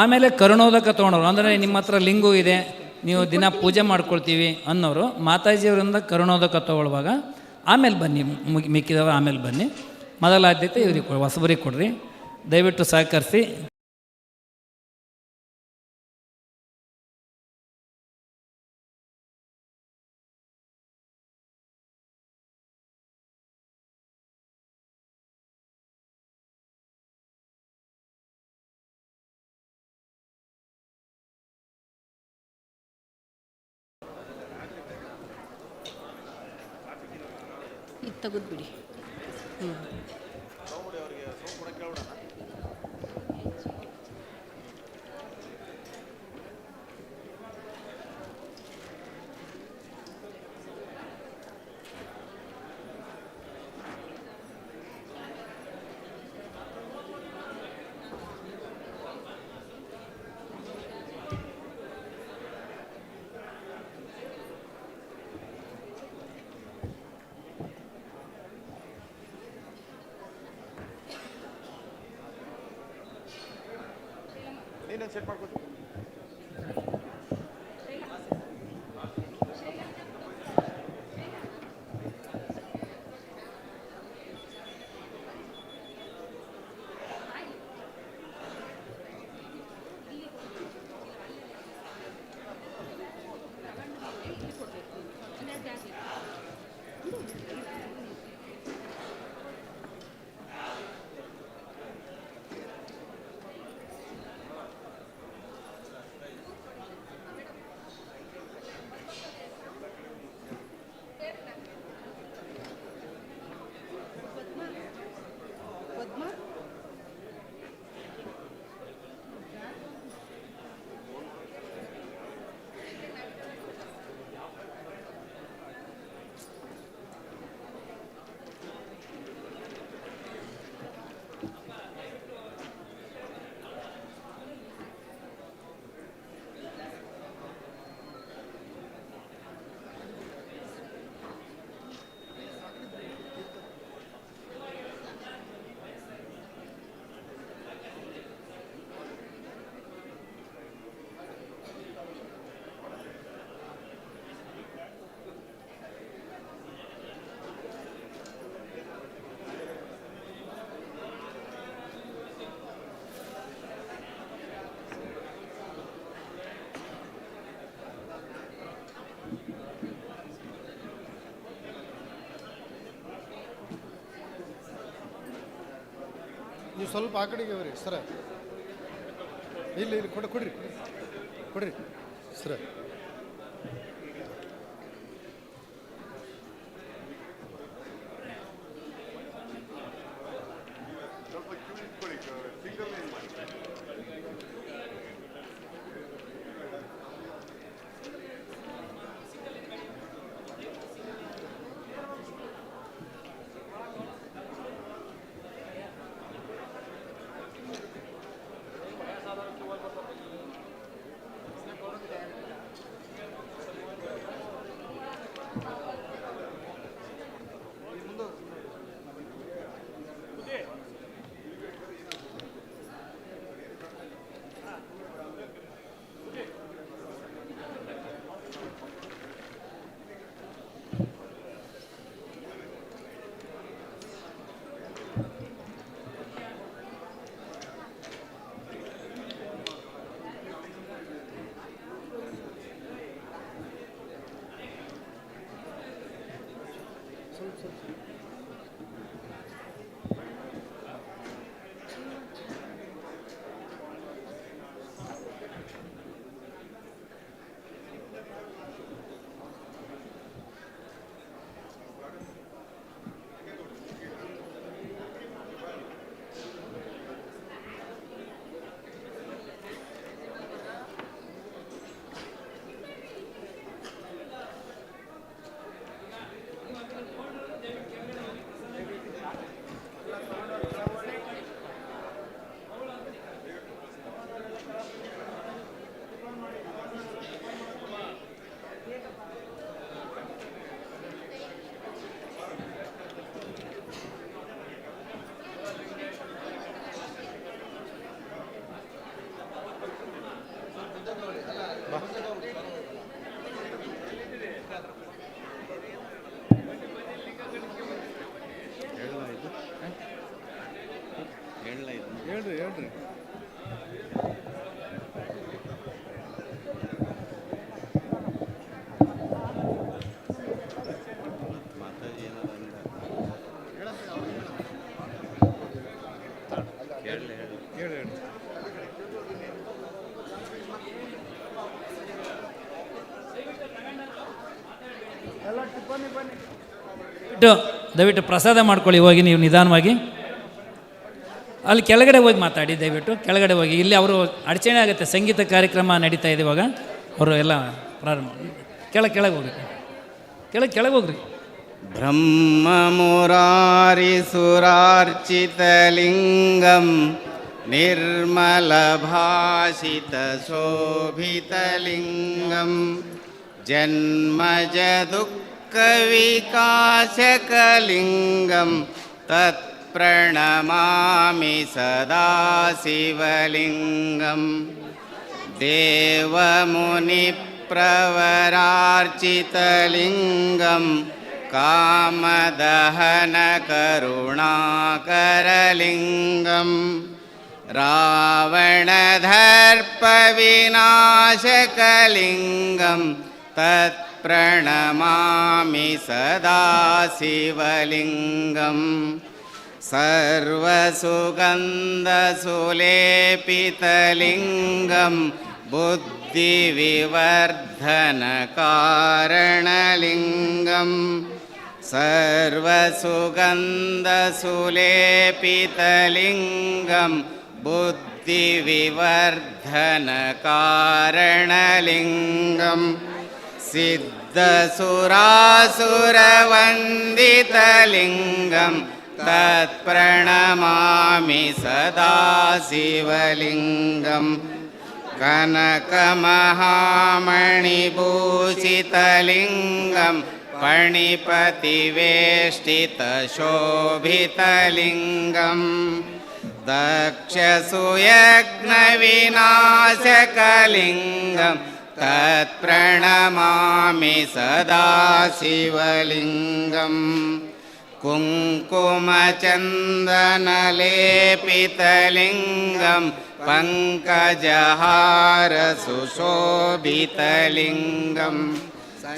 ಆಮೇಲೆ ಕರುಣೋದಕ ತೊಗೊಂಡವ್ರು. ಅಂದರೆ ನಿಮ್ಮ ಹತ್ರ ಲಿಂಗು ಇದೆ, ನೀವು ದಿನ ಪೂಜೆ ಮಾಡ್ಕೊಳ್ತೀವಿ ಅನ್ನೋರು, ಮಾತಾಜಿಯವರಿಂದ ಕರುಣೋದಕ ತೊಗೊಳ್ಳುವಾಗ, ಆಮೇಲೆ ಬನ್ನಿ ಮಿಕ್ಕಿದವರು ಆಮೇಲೆ ಬನ್ನಿ. ಮೊದಲ ಆದ್ಯತೆ ಇವ್ರಿಗೆ ಹೊಸಬರಿಗೆ ಕೊಡ್ರಿ. ದಯವಿಟ್ಟು ಸಹಕರಿಸಿ. ತೆಗೆದ್ಬಿಡಿ. ಹ್ಞೂ Çek bak bakayım. ನೀವು ಸ್ವಲ್ಪ ಆ ಕಡೆಗೆ ಸರ. ಇಲ್ಲಿ ಇಲ್ಲಿ ಕೊಡ ಕೊಡ್ರಿ ಕೊಡ್ರಿ ಸರ. ದಯವಿಟ್ಟು ದಯವಿಟ್ಟು ಪ್ರಸಾದ ಮಾಡ್ಕೊಳ್ಳಿ ಹೋಗಿ ನೀವು ನಿಧಾನವಾಗಿ ಅಲ್ಲಿ ಕೆಳಗಡೆ ಹೋಗಿ ಮಾತಾಡಿ ದಯವಿಟ್ಟು ಕೆಳಗಡೆ ಹೋಗಿ ಇಲ್ಲಿ ಅವರು ಅಡಚಣೆ ಆಗುತ್ತೆ ಸಂಗೀತ ಕಾರ್ಯಕ್ರಮ ನಡೀತಾ ಇದೆ ಇವಾಗ ಅವರು ಎಲ್ಲ ಪ್ರಾರಂಭ ಕೆಳಗೆ ಕೆಳಗೆ ಹೋಗಿ ಕೆಳಗೆ ಕೆಳಗೆ ಹೋಗ್ರಿ ब्रह्ममुरारिसुरार्चितलिङ्गं निर्मलभाषितशोभितलिङ्गं जन्मजदुःखविकाशकलिङ्गं तत्प्रणमामि सदा शिवलिङ्गम् देवमुनिप्रवरार्चितलिङ्गं कामदहनकरुणाकरलिङ्गं रावणदर्पविनाशकलिङ्गं तत्प्रणमामि सदा शिवलिङ्गम्। सर्वसुगन्धसुलेपितलिङ्गं बुद्धिविवर्धनकारणलिङ्गं सर्वसुगन्धसुलेपितलिङ्गं बुद्धिविवर्धनकारणलिङ्गं सिद्धसुरासुरवन्दितलिङ्गं तत्प्रणमामि सदा शिवलिङ्गम् कनकमहामणिभूषितलिङ्गं पणिपतिवेष्टितशोभितलिङ्गं। दक्षसुयज्ञविनाशकलिङ्गं तत्प्रणमामि सदा शिवलिङ्गम्। कुङ्कुमचन्दनलेपितलिङ्गं पङ्कजहारसुशोभितलिङ्गं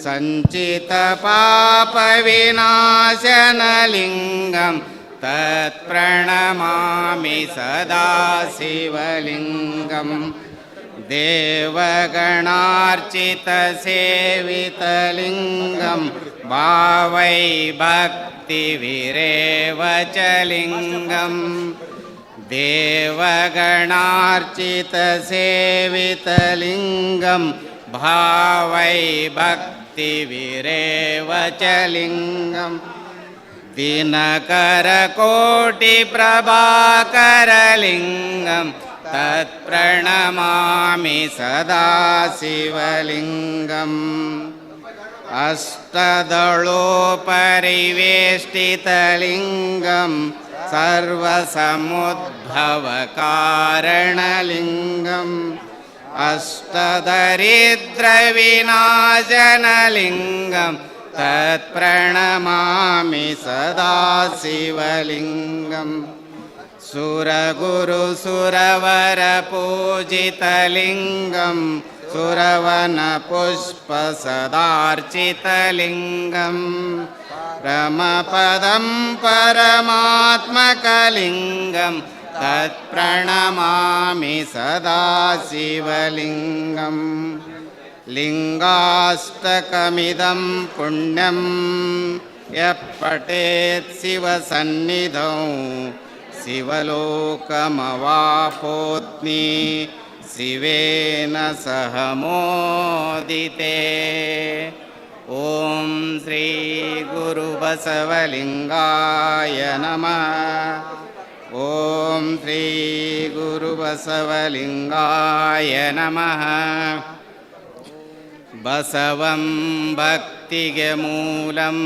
सञ्चितपापविनाशनलिङ्गं तत्प्रणमामि सदा शिवलिङ्गम् देवगणार्चितसेवितलिङ्गं भावै च लिङ्गम्। देवगणार्चितसेवितलिङ्गं भावै भक्तिविरेव च लिङ्गम्। दिनकरकोटिप्रभाकरलिङ्गं तत्प्रणमामि सदा शिवलिङ्गम्। अष्टदळोपरिवेष्टितलिङ्गं सर्वसमुद्भवकारणलिङ्गम्। अष्टदरिद्रविनाशनलिङ्गं तत्प्रणमामि सदा शिवलिङ्गम् सुरगुरुसुरवरपूजितलिङ्गं सुरवनपुष्पसदार्चितलिङ्गं रमपदं परमात्मकलिङ्गं तत्प्रणमामि सदा शिवलिङ्गम् लिङ्गाष्टकमिदं पुण्यं यः पठेत् शिवसन्निधौ शिवलोकमवापोत्नी शिवेन सह मोदिते। ॐ श्रीगुरुबसवलिङ्गाय नमः। ॐ श्रीगुरुबसवलिङ्गाय नमः। बसवं भक्तिगमूलं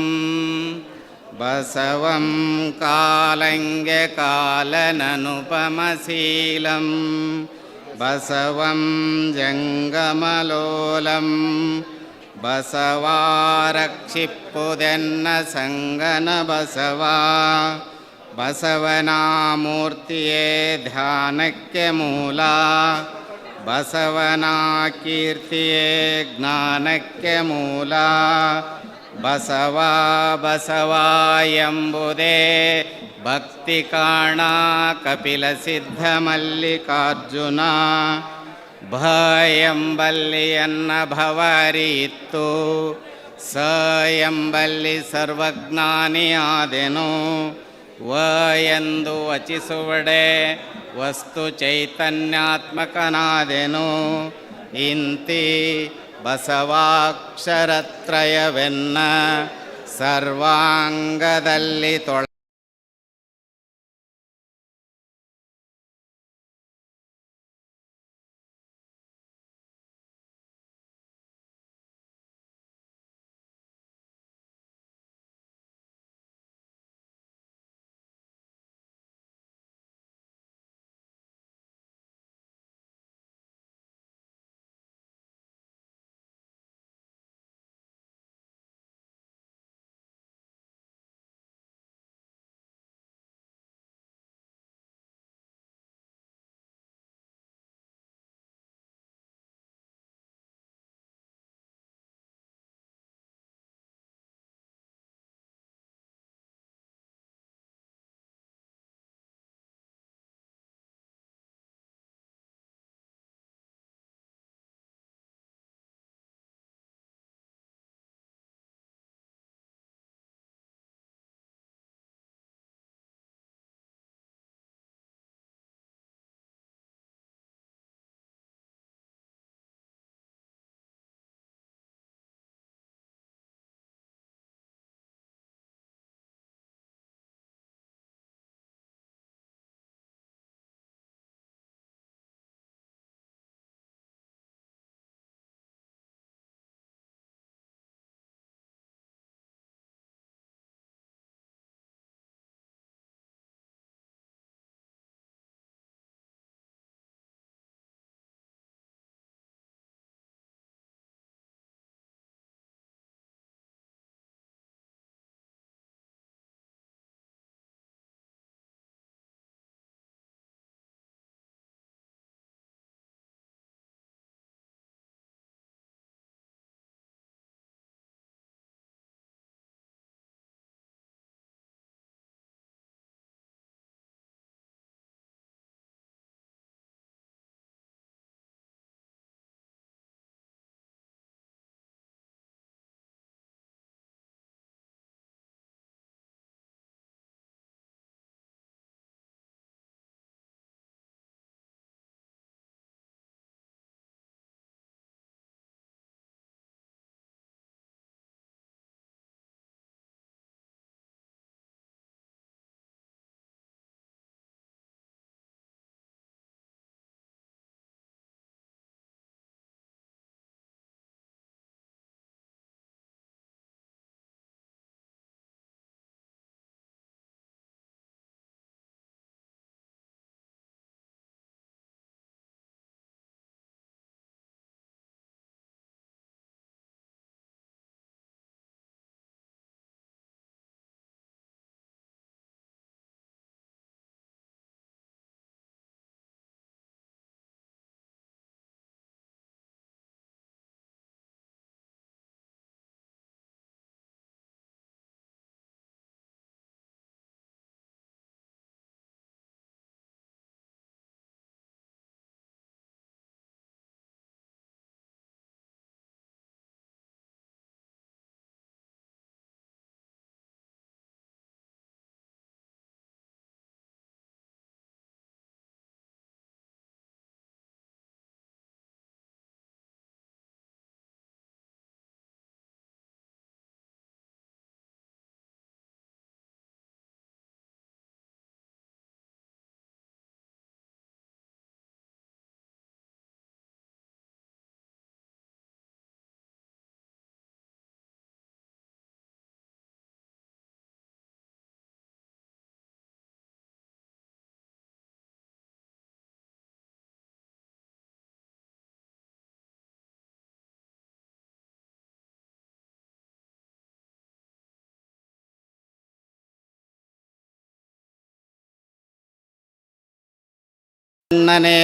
बसवं कालङ्गकालननुपमशीलं बसवं जङ्गमलोलं बसवा रक्षिपुदन्न सङ्गनबसवा बसवनामूर्तये ध्यानक्यमूला बसवनाकीर्त्ये ज्ञानक्यमूला ಬಸವ ಬಸವ ಎಂಬುದೇ ಭಕ್ತಿ ಕಾಣ ಕಪಿಲ ಸಿದ್ಧ ಮಲ್ಲಿಕಾರ್ಜುನ. ಭ ಎಂಬಲ್ಲಿಯನ್ನ ಭವರಿಯಿತ್ತು ಸ ಎಂಬಲ್ಲಿ ಸರ್ವಜ್ಞಾನಿಯಾದೆನು ವ ಎಂದು ವಚಿಸುವಡೆ ವಸ್ತು ಚೈತನ್ಯಾತ್ಮಕನಾದೆನು. ಇಂತಿ ಬಸವಾಕ್ಷರತ್ರಯವೆನ್ನ ಸರ್ವಾಂಗದಲ್ಲಿ ತೊಳ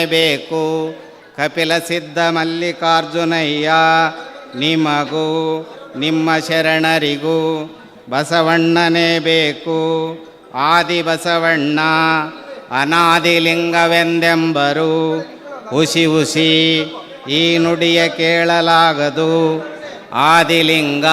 ಬೇಕು. ಕಪಿಲ ಸಿದ್ಧ ಮಲ್ಲಿಕಾರ್ಜುನಯ್ಯ, ನಿಮಗೂ, ನಿಮ್ಮ ಶರಣರಿಗೂ ಬಸವಣ್ಣನೇ ಬೇಕು. ಆದಿ ಬಸವಣ್ಣ ಅನಾದಿಲಿಂಗವೆಂದೆಂಬರು ಹುಸಿ ಹುಸಿ ಈ ನುಡಿಯ ಕೇಳಲಾಗದು. ಆದಿಲಿಂಗ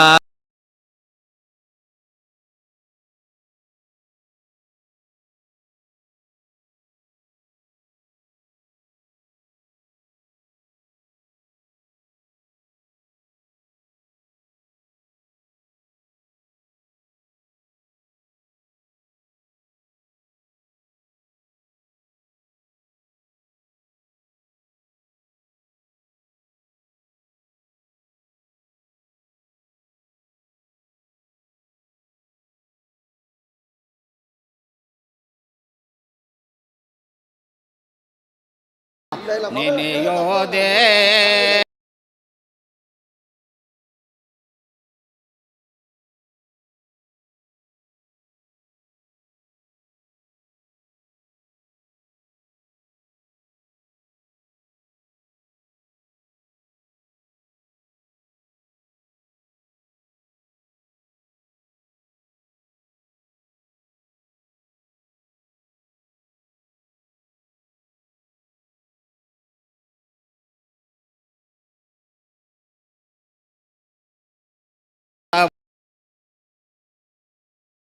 నినియోదే